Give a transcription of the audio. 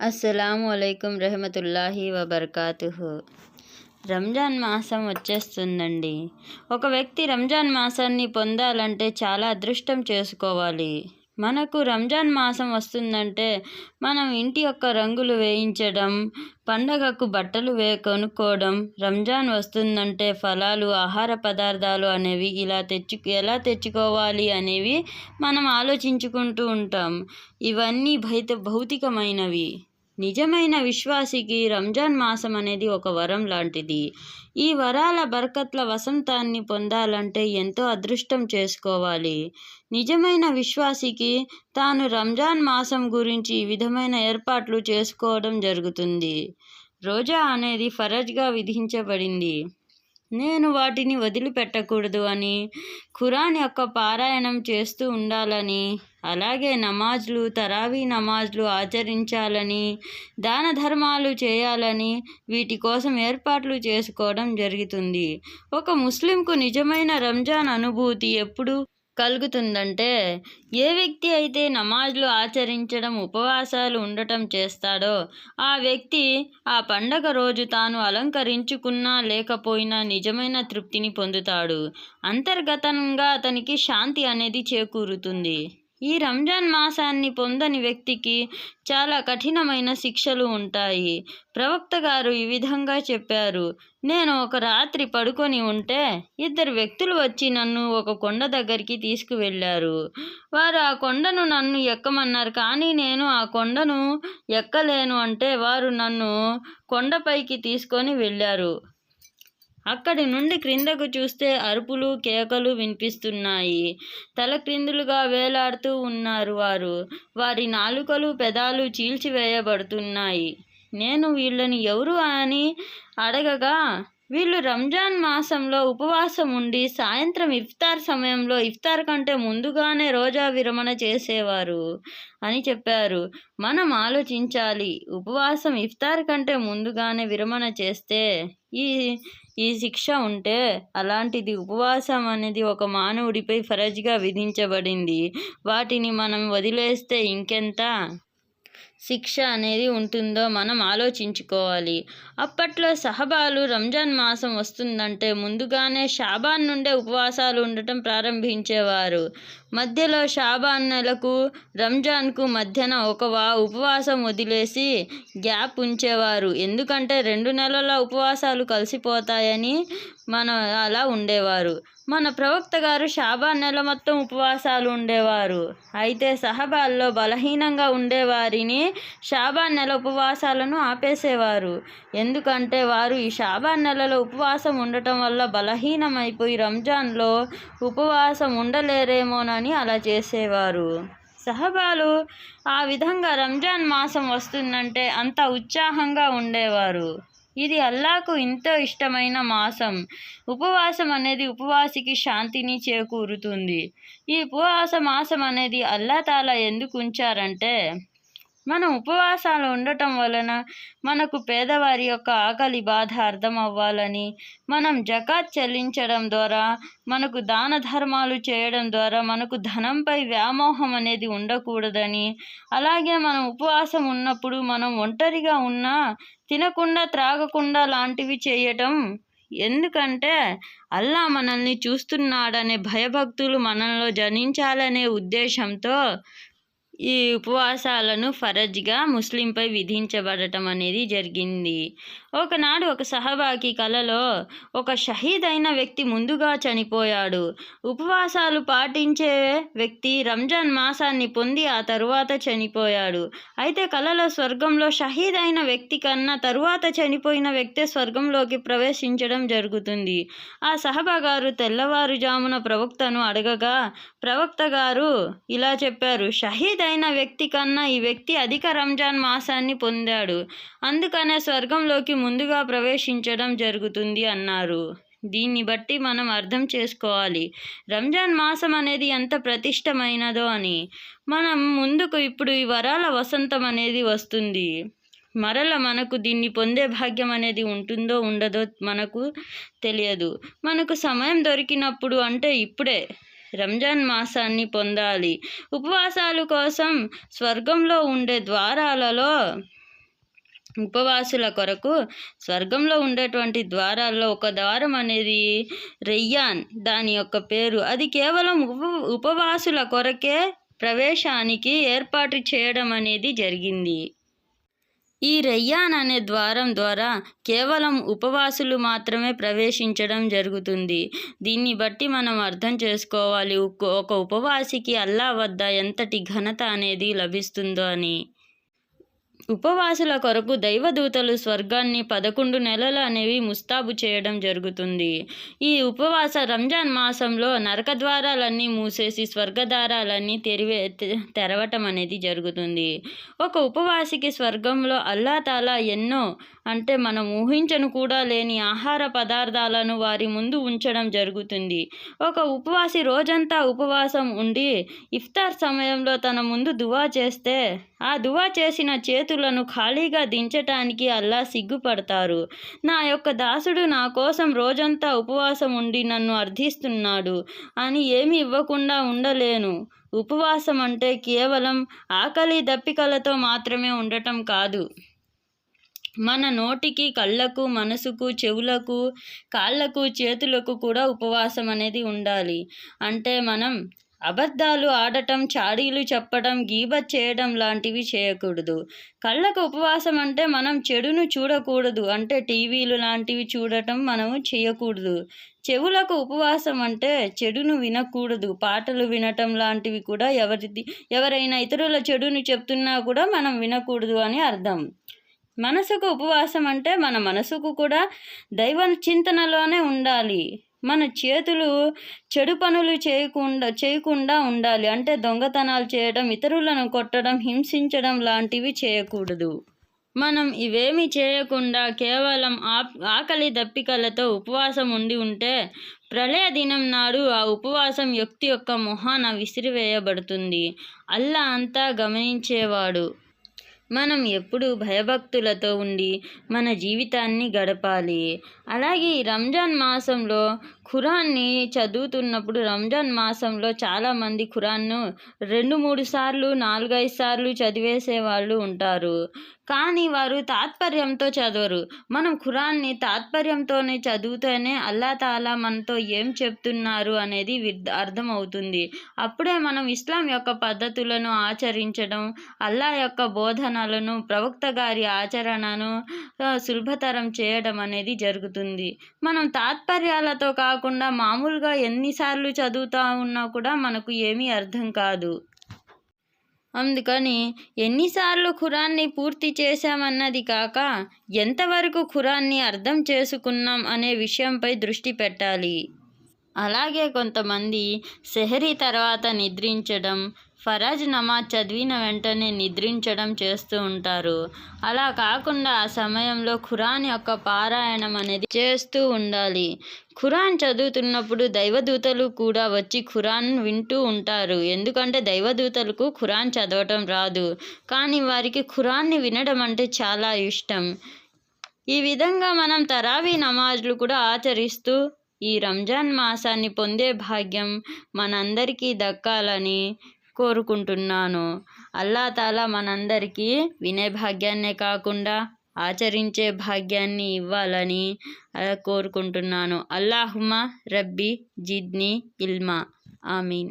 అస్సలాము అయికం రహమతుల్లాహి వబర్కాతుహు. రంజాన్ మాసం వచ్చేస్తుందండి. ఒక వ్యక్తి రంజాన్ మాసాన్ని పొందాలంటే చాలా అదృష్టం చేసుకోవాలి. మనకు రంజాన్ మాసం వస్తుందంటే మనం ఇంటి యొక్క రంగులు వేయించడం పండగకు బట్టలు వే కొనుక్కోవడం రంజాన్ వస్తుందంటే ఫలాలు ఆహార పదార్థాలు అనేవి ఇలా తెచ్చు ఎలా తెచ్చుకోవాలి అనేవి మనం ఆలోచించుకుంటూ ఉంటాం. ఇవన్నీ భైత భౌతికమైనవి. నిజమైన విశ్వాసికి రంజాన్ మాసం అనేది ఒక వరం లాంటిది. ఈ వరాల బర్కత్ల వసంతాన్ని పొందాలంటే ఎంతో అదృష్టం చేసుకోవాలి. నిజమైన విశ్వాసికి తాను రంజాన్ మాసం గురించి ఈ విధమైన ఏర్పాట్లు చేసుకోవడం జరుగుతుంది. రోజా అనేది ఫరజ్గా విధించబడింది. నేను వాటిని వదిలిపెట్టకూడదు అని ఖురాన్ యొక్క పారాయణం చేస్తూ ఉండాలని అలాగే నమాజ్లు తరావీ నమాజ్లు ఆచరించాలని దాన ధర్మాలు చేయాలని వీటి కోసం ఏర్పాట్లు చేసుకోవడం జరుగుతుంది. ఒక ముస్లింకు నిజమైన రంజాన్ అనుభూతి ఎప్పుడు? కలుగుతుందంటే ఏ వ్యక్తి అయితే నమాజ్లు ఆచరించడం ఉపవాసాలు ఉండటం చేస్తాడో ఆ వ్యక్తి ఆ పండగ రోజు తాను అలంకరించుకున్నా లేకపోయినా నిజమైన తృప్తిని పొందుతాడు. అంతర్గతంగా అతనికి శాంతి అనేది చేకూరుతుంది. ఈ రంజాన్ మాసాన్ని పొందని వ్యక్తికి చాలా కఠినమైన శిక్షలు ఉంటాయి. ప్రవక్త గారు ఈ విధంగా చెప్పారు నేను ఒక రాత్రి పడుకొని ఉంటే ఇద్దరు వ్యక్తులు వచ్చి నన్ను ఒక కొండ దగ్గరికి తీసుకువెళ్ళారు. వారు ఆ కొండను నన్ను ఎక్కమన్నారు కానీ నేను ఆ కొండను ఎక్కలేను అంటే వారు నన్ను కొండపైకి తీసుకొని వెళ్ళారు. అక్కడి నుండి క్రిందకు చూస్తే అరుపులు కేకలు వినిపిస్తున్నాయి. తల క్రిందులుగా వేలాడుతూ ఉన్నారు వారు. వారి నాలుకలు పెదాలు చీల్చివేయబడుతున్నాయి. నేను వీళ్ళని ఎవరు అని అడగగా వీళ్ళు రంజాన్ మాసంలో ఉపవాసం ఉండి సాయంత్రం ఇఫ్తార్ సమయంలో ఇఫ్తార్ కంటే ముందుగానే రోజా విరమణ చేసేవారు అని చెప్పారు. మనం ఆలోచించాలి ఉపవాసం ఇఫ్తార్ కంటే ముందుగానే విరమణ చేస్తే ఈ ఈ శిక్ష ఉంటే అలాంటిది ఉపవాసం అనేది ఒక మానవుడిపై ఫరజ్గా విధించబడింది. వాటిని మనం వదిలేస్తే ఇంకెంత? శిక్ష అనేది ఉంటుందో మనం ఆలోచించుకోవాలి. అప్పట్లో సహబాలు రంజాన్ మాసం వస్తుందంటే ముందుగానే షాబాన్ నుండే ఉపవాసాలు ఉండటం ప్రారంభించేవారు. మధ్యలో షాబాన్ నెలకు రంజాన్కు మధ్యన ఒక వా ఉపవాసం వదిలేసి గ్యాప్ ఉంచేవారు. ఎందుకంటే రెండు నెలల ఉపవాసాలు కలిసిపోతాయని మన అలా ఉండేవారు. మన ప్రవక్త గారు షాబాన్ నెల మొత్తం ఉపవాసాలు ఉండేవారు. అయితే సహబాల్లో బలహీనంగా ఉండేవారిని షాబాన్ నెల ఉపవాసాలను ఆపేసేవారు. ఎందుకంటే వారు ఈ షాబాన్ నెలలో ఉపవాసం ఉండటం వల్ల బలహీనమైపోయి రంజాన్లో ఉపవాసం ఉండలేరేమోనని అలా చేసేవారు. సహబాలు ఆ విధంగా రంజాన్ మాసం వస్తుందంటే అంత ఉత్సాహంగా ఉండేవారు. ఇది అల్లాకు ఎంతో ఇష్టమైన మాసం. ఉపవాసం అనేది ఉపవాసికి శాంతిని చేకూరుతుంది. ఈ ఉపవాస మాసం అనేది అల్లా తాలా ఎందుకు ఉంచారంటే మనం ఉపవాసాలు ఉండటం వలన మనకు పేదవారి యొక్క ఆకలి బాధ అర్థం అవ్వాలని మనం జకాత్ చెల్లించడం ద్వారా మనకు దాన ధర్మాలు చేయడం ద్వారా మనకు ధనంపై వ్యామోహం అనేది ఉండకూడదని అలాగే మనం ఉపవాసం ఉన్నప్పుడు మనం ఒంటరిగా ఉన్నా తినకుండా త్రాగకుండా లాంటివి చేయటం ఎందుకంటే అల్లా మనల్ని చూస్తున్నాడనే భయభక్తులు మనలో జనించాలనే ఉద్దేశంతో ఈ ఉపవాసాలను ఫరజ్గా ముస్లింపై విధించబడటం అనేది జరిగింది. ఒకనాడు ఒక సహబాకి కలలో ఒక షహీద్ అయిన వ్యక్తి ముందుగా చనిపోయాడు. ఉపవాసాలు పాటించే వ్యక్తి రంజాన్ మాసాన్ని పొంది ఆ తరువాత చనిపోయాడు. అయితే కలలో స్వర్గంలో షహీద్ అయిన వ్యక్తి కన్నా తరువాత చనిపోయిన వ్యక్తే స్వర్గంలోకి ప్రవేశించడం జరుగుతుంది. ఆ సహబా గారు తెల్లవారుజామున ప్రవక్తను అడగగా ప్రవక్త గారు ఇలా చెప్పారు షహీద్ అయిన వ్యక్తి కన్నా ఈ వ్యక్తి అధిక రంజాన్ మాసాన్ని పొందాడు. అందుకనే స్వర్గంలోకి ముందుగా ప్రవేశించడం జరుగుతుంది అన్నారు. దీన్ని బట్టి మనం అర్థం చేసుకోవాలి. రంజాన్ మాసం అనేది ఎంత ప్రతిష్టమైనదో అని. మనం ముందుకు ఇప్పుడు ఈ వరాల వసంతం అనేది వస్తుంది. మరల మనకు దీన్ని పొందే భాగ్యం అనేది ఉంటుందో ఉండదో మనకు తెలియదు. మనకు సమయం దొరికినప్పుడు అంటే ఇప్పుడే. రంజాన్ మాసాన్ని పొందాలి. ఉపవాసాలు కోసం స్వర్గంలో ఉండే ద్వారాలలో ఉపవాసుల కొరకు స్వర్గంలో ఉండేటువంటి ద్వారాల్లో ఒక ద్వారం అనేది రెయ్యాన్ దాని యొక్క పేరు. అది కేవలం ఉప ఉపవాసుల కొరకే ప్రవేశానికి ఏర్పాటు చేయడం అనేది జరిగింది. ఈ రెయ్యాన్ అనే ద్వారం ద్వారా కేవలం ఉపవాసులు మాత్రమే ప్రవేశించడం జరుగుతుంది. దీన్ని బట్టి మనం అర్థం చేసుకోవాలి. ఒక- ఒక ఉపవాసికి అల్లా వద్ద ఎంతటి ఘనత అనేది లభిస్తుందో అని. ఉపవాసుల కొరకు దైవదూతలు స్వర్గాన్ని పదకొండు నెలలు అనేవి ముస్తాబు చేయడం జరుగుతుంది. ఈ ఉపవాస రంజాన్ మాసంలో నరక ద్వారాలన్నీ మూసేసి స్వర్గద్వారాలన్నీ తెరివే తెరవటం అనేది జరుగుతుంది. ఒక ఉపవాసికి స్వర్గంలో అల్లా తాలా ఎన్నో అంటే మనం ఊహించను కూడా లేని ఆహార పదార్థాలను వారి ముందు ఉంచడం జరుగుతుంది. ఒక ఉపవాసి రోజంతా ఉపవాసం ఉండి ఇఫ్తార్ సమయంలో తన ముందు దువా చేస్తే ఆ దువా చేసిన చేతులను ఖాళీగా దించటానికి అల్లా సిగ్గుపడతారు. నా యొక్క దాసుడు నా కోసం రోజంతా ఉపవాసం ఉండి నన్ను అర్థిస్తున్నాడు అని ఏమి ఇవ్వకుండా ఉండలేను. ఉపవాసం అంటే కేవలం ఆకలి దప్పికలతో మాత్రమే ఉండటం కాదు. మన నోటికి కళ్ళకు మనసుకు చెవులకు కాళ్ళకు చేతులకు కూడా ఉపవాసం అనేది ఉండాలి. అంటే మనం అబద్ధాలు ఆడటం చాడీలు చెప్పడం గీబత్ చేయడం లాంటివి చేయకూడదు. కళ్ళకు ఉపవాసం అంటే మనం చెడును చూడకూడదు. అంటే టీవీలు లాంటివి చూడటం మనము చేయకూడదు. చెవులకు ఉపవాసం అంటే చెడును వినకూడదు. పాటలు వినటం లాంటివి కూడా ఎవరిది ఎవరైనా ఇతరుల చెడును చెప్తున్నా కూడా మనం వినకూడదు అని అర్థం. మనసుకు ఉపవాసం అంటే మన మనసుకు కూడా దైవ చింతనలోనే ఉండాలి. మన చేతులు చెడు పనులు చేయకుండా చేయకుండా ఉండాలి. అంటే దొంగతనాలు చేయడం ఇతరులను కొట్టడం హింసించడం లాంటివి చేయకూడదు. మనం ఇవేమి చేయకుండా కేవలం ఆ ఆకలి దప్పికలతో ఉపవాసం ఉండి ఉంటే ప్రళయ దినం నాడు ఆ ఉపవాసం వ్యక్తి యొక్క మొహాన విసిరివేయబడుతుంది. అల్లా అంతా గమనించేవాడు. మనం ఎప్పుడు భయభక్తులతో ఉండి మన జీవితాన్ని గడపాలి. అలాగే ఈ రంజాన్ మాసంలో ఖురాన్ని చదువుతున్నప్పుడు రంజాన్ మాసంలో చాలామంది ఖురాన్ను రెండు మూడు సార్లు నాలుగైదు సార్లు చదివేసే వాళ్ళు ఉంటారు. కానీ వారు తాత్పర్యంతో చదవరు. మనం ఖురాన్ని తాత్పర్యంతోనే చదివితేనే అల్లా తాలా మనతో ఏం చెప్తున్నారు అనేది అర్థమవుతుంది. అప్పుడే మనం ఇస్లాం యొక్క పద్ధతులను ఆచరించడం అల్లా యొక్క బోధనలను ప్రవక్త గారి ఆచరణను సులభతరం చేయడం అనేది జరుగుతుంది. మనం తాత్పర్యాలతో కాకుండా కాకుండా మామూలుగా ఎన్నిసార్లు చదువుతూ ఉన్నా కూడా మనకు ఏమీ అర్థం కాదు. అందుకని ఎన్నిసార్లు ఖురాన్ని పూర్తి చేశామన్నది కాక ఎంతవరకు ఖురాన్ని అర్థం చేసుకున్నాం అనే విషయంపై దృష్టి పెట్టాలి. అలాగే కొంతమంది సెహరీ తర్వాత నిద్రించడం ఫరాజ్ నమాజ్ చదివిన వెంటనే నిద్రించడం చేస్తూ ఉంటారు. అలా కాకుండా ఆ సమయంలో ఖురాన్ యొక్క పారాయణం అనేది చేస్తూ ఉండాలి. ఖురాన్ చదువుతున్నప్పుడు దైవదూతలు కూడా వచ్చి ఖురాన్ వింటూ ఉంటారు. ఎందుకంటే దైవదూతలకు ఖురాన్ చదవటం రాదు. కానీ వారికి ఖురాన్ని వినడం అంటే చాలా ఇష్టం. ఈ విధంగా మనం తరావీ నమాజ్లు కూడా ఆచరిస్తూ ఈ రంజాన్ మాసాన్ని పొందే భాగ్యం మనందరికీ దక్కాలని కోరుకుంటున్నాను. అల్లాతాలా మనందరికీ వినే భాగ్యాన్నే కాకుండా ఆచరించే భాగ్యాన్ని ఇవ్వాలని కోరుకుంటున్నాను. అల్లాహుమా రబ్బీ జిద్ని ఇల్మా. ఆమీన్.